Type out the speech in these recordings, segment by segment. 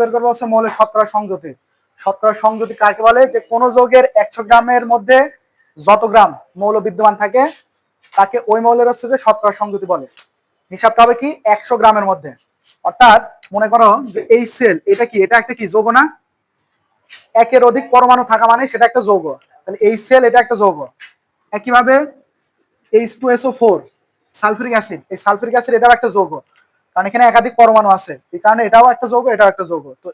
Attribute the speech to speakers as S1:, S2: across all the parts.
S1: বের করব হচ্ছে মৌলের শতকরা সংযুতি শতকরা সংযুতি কাকে বলে? যে কোন যৌগের একশো গ্রামের মধ্যে যত গ্রাম মৌল বিদ্যমান থাকে, তাকে ওই মৌলের হচ্ছে যে শতকরা সংযুতি বলে। হিসাবটা হবে কি? একশো গ্রামের মধ্যে। অর্থাৎ মনে করো যে এই সেল এটা কি? এটা একটা কি? যৌগ না? একের অধিক পরমাণু থাকা মানে সেটা একটা যৌগ। তাহলে এই সেল এটা একটা যৌগ। একইভাবে H two S O four sulphuric acid এই সালফিউরিক অ্যাসিড এটাও একটা যৌগ। কারণ এখানে একাধিক পরমাণু আছে। এই কারণে এটাও একটা যৌগ, এটাও একটা যৌগ। তো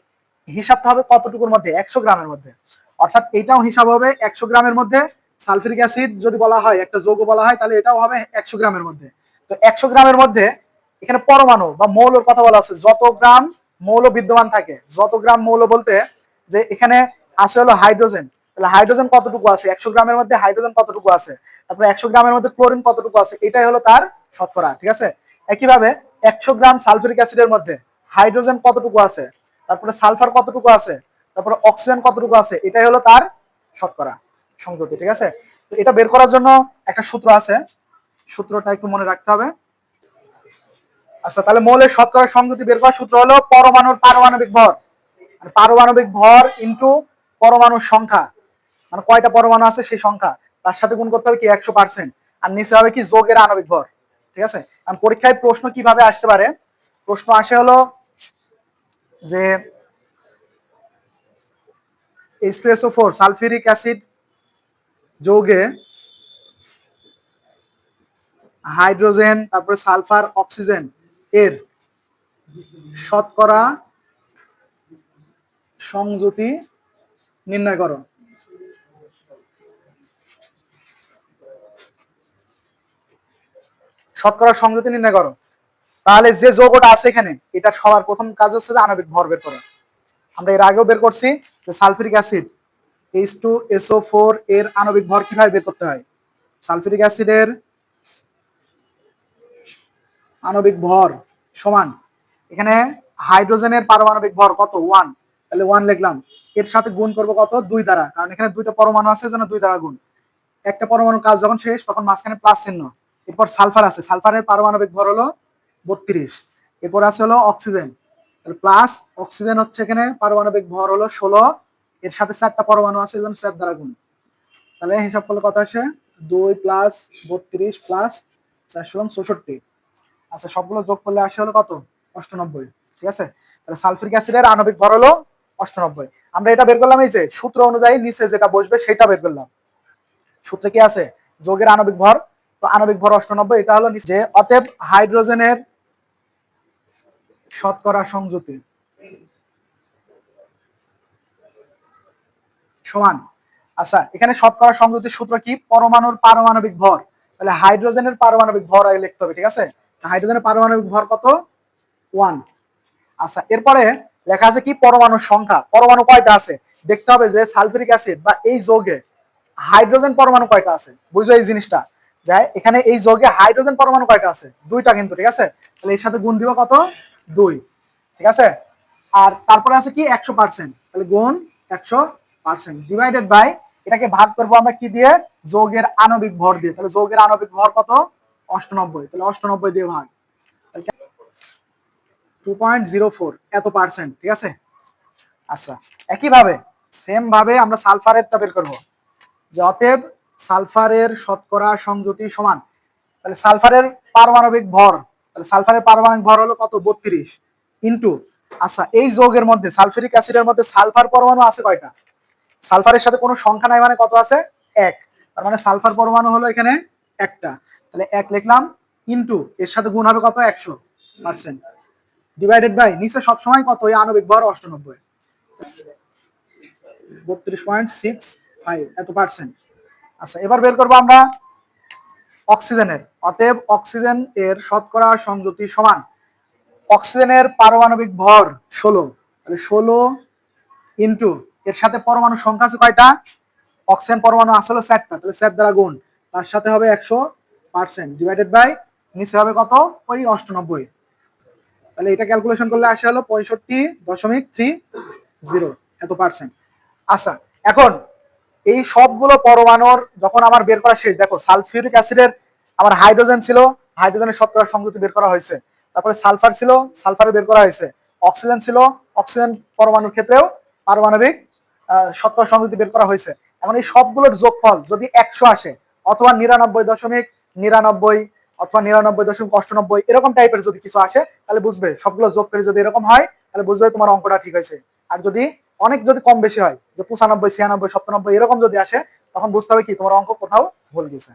S1: হিসাবটা হবে কতটুকুর মধ্যে? একশো গ্রামের মধ্যে। অর্থাৎ এটাও হিসাব হবে একশো গ্রামের মধ্যে। সালফিউরিক অ্যাসিড যদি বলা হয়, একটা যৌগ বলা হয়, তাহলে এটাও হবে একশো গ্রামের মধ্যে। তো একশো গ্রামের মধ্যে এখানে পরমাণু বা মৌলের কথা বলা আছে। যত গ্রাম মৌল বিদ্যমান থাকে, যত গ্রাম মৌল বলতে যে এখানে আছে হলো হাইড্রোজেন। তাহলে হাইড্রোজেন কতটুকু আছে? একশো গ্রামের মধ্যে হাইড্রোজেন কতটুকু আছে? তারপরে একশো গ্রামের মধ্যে ক্লোরিন কতটুকু আছে? এটাই হলো তার শতকরা, ঠিক আছে? একইভাবে একশো গ্রাম সালফিউরিক অ্যাসিডের মধ্যে হাইড্রোজেন কতটুকু আছে? তারপরে সালফার কতটুকু আছে? তারপরে অক্সিজেন কতটুকু আছে? এটাই হলো তার শতকরা সংযুতি ঠিক আছে? তো এটা বের করার জন্য একটা সূত্র আছে। সূত্রটা একটু মনে রাখতে হবে। আচ্ছা তাহলে মৌলের শতকরা সংযুতি বের করার সূত্র হলো পরমাণুর পারমাণবিক ভর। মানে পারমাণবিক ভর ইন্টু পরমাণুর সংখ্যা। মানে কয়টা পরমাণু আছে সেই সংখ্যা? তার সাথে গুণ করতে হবে কি একশো পার্সেন্ট। আর নিচে হবে কি যোগের আণবিক ভর। ঠিক আছে? আর পরীক্ষায় প্রশ্ন কীভাবে আসতে পারে? প্রশ্ন আসে হলো যে এইচ ফোর অ্যাসিড যৌগে হাইড্রোজেন, তারপরে সালফার, অক্সিজেন এর শতকরা সংযুতি নির্ণয় করো। শতকরা সংযুতি নির্ণয় করো। তাহলে যে যৌগটা আছে এখানে, এটা সবার প্রথম কাজ হচ্ছে যে আণবিক ভর বের করা। আমরা এর আগেও বের করছি যে sulphuric acid H two S O four এর আণবিক ভর কীভাবে বের করতে হয়? সালফিউরিক অ্যাসিডের আণবিক ভর সমান, এখানে হাইড্রোজেনের পারমাণবিক ভর কত? ওয়ান তাহলে ওয়ান লিখলাম। এর সাথে গুণ করব কত? দুই দ্বারা, কারণ এখানে দুইটা পরমাণু আছে যেন দুই দ্বারা গুণ। একটা পরমাণু কাজ যখন শেষ, তখন মাঝখানে প্লাস চিহ্ন। এরপর সালফার আছে, সালফারের পারমাণবিক ভর হলো বত্রিশ। এরপর আছে হলো অক্সিজেন। প্লাস অক্সিজেন হচ্ছে এখানে পারমাণবিক ভর হলো ষোলো, এর সাথে চারটা পরমাণু আছে যেন চার দ্বারা গুণ। তাহলে হিসাব করলে কত আসে? দুই প্লাস বত্রিশ প্লাস চারশো চৌষট্টি। আচ্ছা সবগুলো যোগ করলে আসে হলো কত? অষ্টানব্বই। ঠিক আছে? তাহলে সালফিউরিক অ্যাসিডের আণবিক ভর হলো অষ্টানব্বই। আমরা এটা বের করলাম এই যে, সূত্র অনুযায়ী নিচে যেটা বসবে সেটা বের করলাম। সূত্রে কি আছে? যোগের আণবিক ভর তো আণবিক ভর অষ্টানব্বই, এটা হলো যে অতএব হাইড্রোজেনের শতকরা সংযুতি সমান। আচ্ছা এখানে শতকরা সংযুতির সূত্র কি? পরমাণুর পারমাণবিক ভর। তাহলে হাইড্রোজেনের পারমাণবিক ভর আগে লিখতে হবে, ঠিক আছে? হাইড্রোজেনের পারমাণবিক ভর কত? ওয়ান। আচ্ছা এরপরে লেখা আছে কি? পরমাণুর সংখ্যা। পরমাণু কয়টা আছে? দেখতে হবে যে সালফিউরিক অ্যাসিড বা এই যৌগে হাইড্রোজেন পরমাণু কয়টা আছে? বুঝো এই জিনিসটা। যায়, এখানে এই যোগে হাইড্রোজেন পরমাণু কয়টা আছে? দুইটা কিন্তু, ঠিক আছে? তাহলে এর সাথে গুণ দিব কত? দুই, ঠিক আছে? আর তারপরে আছে কি? একশো পার্সেন্ট তাহলে গুণ একশো পার্সেন্ট ডিভাইডেড বাই এটাকে ভাগ করব আমরা কি দিয়ে? যৌগের আণবিক ভর দিয়ে। তাহলে যৌগের আণবিক ভর কত? অষ্টানব্বই। তাহলে অষ্টানব্বই দিয়ে ভাগ। টু পয়েন্ট জিরো ফোর এত পার্সেন্ট ঠিক আছে? আচ্ছা একইভাবে সেম ভাবে আমরা সালফারেরটা বের করব। যে অতএব সালফারের শতকরা সংযুতি সমান। তাহলে সালফারের পারমাণবিক ভর, তাহলে সালফারের পারমাণবিক ভর হলো কত? বত্রিশ ইন্টু। আচ্ছা এই যৌগের মধ্যে সালফিউরিক অ্যাসিডের মধ্যে সালফার পরমাণু আছে কয়টা? সালফারের সাথে কোনো সংখ্যা নাই মানে কত আছে? এক। তার মানে সালফার পরমাণু হলো এখানে একটা। তাহলে এক লিখলাম, ইন্টু, এর সাথে গুণ হবে কত? একশো পার্সেন্ট। ডিভাইডেড বাই, নিচে সবসময় কত? এই আণবিক ভর অষ্টানব্বই। বত্রিশ পয়েন্ট সিক্স ফাইভ, এত পার্সেন্ট। আচ্ছা এবার বের করব আমরা অক্সিজেনের। অতএব অক্সিজেন এর শতকরা সংযুতি সমান। অক্সিজেনের পারমাণবিক ভর ষোলো। তাহলে ষোলো ইন্টু, এর সাথে পরমাণু সংখ্যা আছে কয়টা? অক্সিজেন পরমাণু আসলে চারটা তাহলে চার দ্বারা গুণ, তার সাথে হবে একশো পার্সেন্ট ডিভাইডেড বাই নিচে হবে কত? ওই অষ্টানব্বই। তাহলে এটা ক্যালকুলেশন করলে আসে হলো পঁয়ষট্টি দশমিক থ্রি জিরো এত পার্সেন্ট। আচ্ছা এখন এই সবগুলো পরমাণুর যখন আমার বের করা শেষ, দেখো, সালফিউরিক অ্যাসিডের আমার হাইড্রোজেন ছিল, হাইড্রোজেনের শতকরা সংযুতি বের করা হয়েছে। তারপরে সালফার ছিল, সালফারে বের করা হয়েছে। অক্সিজেন ছিল, অক্সিজেন পরমাণুর ক্ষেত্রেও পারমাণবিক শতকরা সংযুতি বের করা হয়েছে। এমন এই সবগুলোর যোগফল যদি একশো আসে, অথবা নিরানব্বই দশমিক নিরানব্বই অথবা নিরানব্বই দশমিক অষ্টানব্বই, এরকম টাইপের যদি কিছু আসে, তাহলে বুঝবে, সবগুলো যোগ করে যদি এরকম হয়, তাহলে বুঝবে তোমার অঙ্কটা ঠিক হয়েছে। আর যদি অনেক যদি কম বেশি হয়, যে পঁচানব্বই, ছিয়ানব্বই সপ্তানব্বই এরকম যদি আসে, তখন বুঝতে হবে কি তোমার অঙ্ক কোথাও ভুল গেছে।